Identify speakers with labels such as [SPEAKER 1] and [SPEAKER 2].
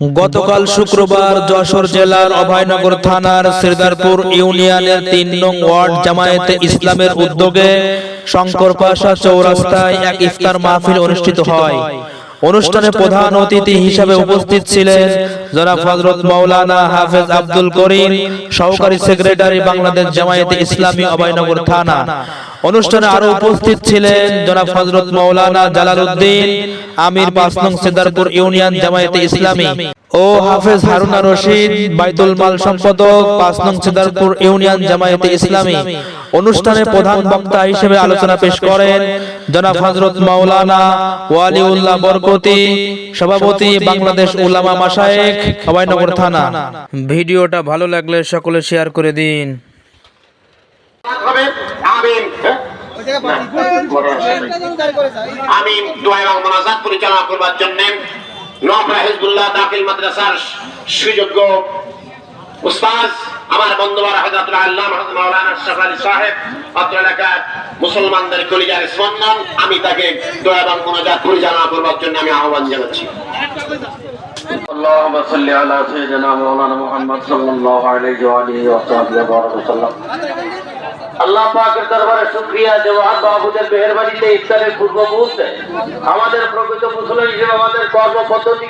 [SPEAKER 1] গতকাল শুক্রবার যশোর জেলার অভয়নগর থানার শ্রীদারপুর ইউনিয়নের তিন নং ওয়ার্ড জামায়াতে ইসলামের উদ্যোগে শঙ্কর পাশা চৌরাস্তায় এক ইফতার মাহফিল অনুষ্ঠিত হয়। অনুষ্ঠানে প্রধান অতিথি হিসেবে উপস্থিত ছিলেন জনাব হযরত মাওলানা হাফেজ আব্দুল করিম সহকারী সেক্রেটারি বাংলাদেশ জামায়াতে ইসলামী অভয়নগর থানা। অনুষ্ঠানে আরও উপস্থিত ছিলেন জনাব হযরত মাওলানা জালালউদ্দিন আমির পাঁচ নং সেদারপুর ইউনিয়ন জামায়াতে ইসলামী। ও হাফেজ হারুনা রশিদ বাইতুল মাল সম্পাদক পাঁচ নং সেদারপুর ইউনিয়ন জামায়াতে ইসলামী অনুষ্ঠানে প্রধান বক্তা হিসেবে আলোচনা পেশ করেন জনাব হযরত মাওলানা ওয়ালিউল্লাহ বরকতি সভাপতি বাংলাদেশ উলামা মাশায়েখ অভয়নগর থানা ভিডিওটা ভালো লাগলে সকলে শেয়ার করে দিন
[SPEAKER 2] আমিন দোয়া এবং মোনাজাত পরিচালনা করবার জন্য নফরা হিজবুল্লাহ দাখিল মাদ্রাসার সুযোগ্য উস্তাজ আমার বন্ধুবার হযরতুল আল্লাহ হযরত মাওলানা আশরাফ আলী সাহেব অত্র এলাকার মুসলমানদের কলিজার স্পন্দন আমি তাকে দোয়া এবং মোনাজাত পরিচালনা করবার জন্য আমি আহ্বান জানাচ্ছি
[SPEAKER 3] اللهم صل على سيدنا مولانا محمد صلى الله عليه وآله وصحبه وبارك وسلم আল্লাহ পাকের দরবারে শুকরিয়া যে মহান বাবুদের মেহরবানিতে ইফতারের পূর্ব মুহূর্তে আমাদের প্রকৃত মুসলিম হিসেবে আমাদের কর্ম পদ্ধতি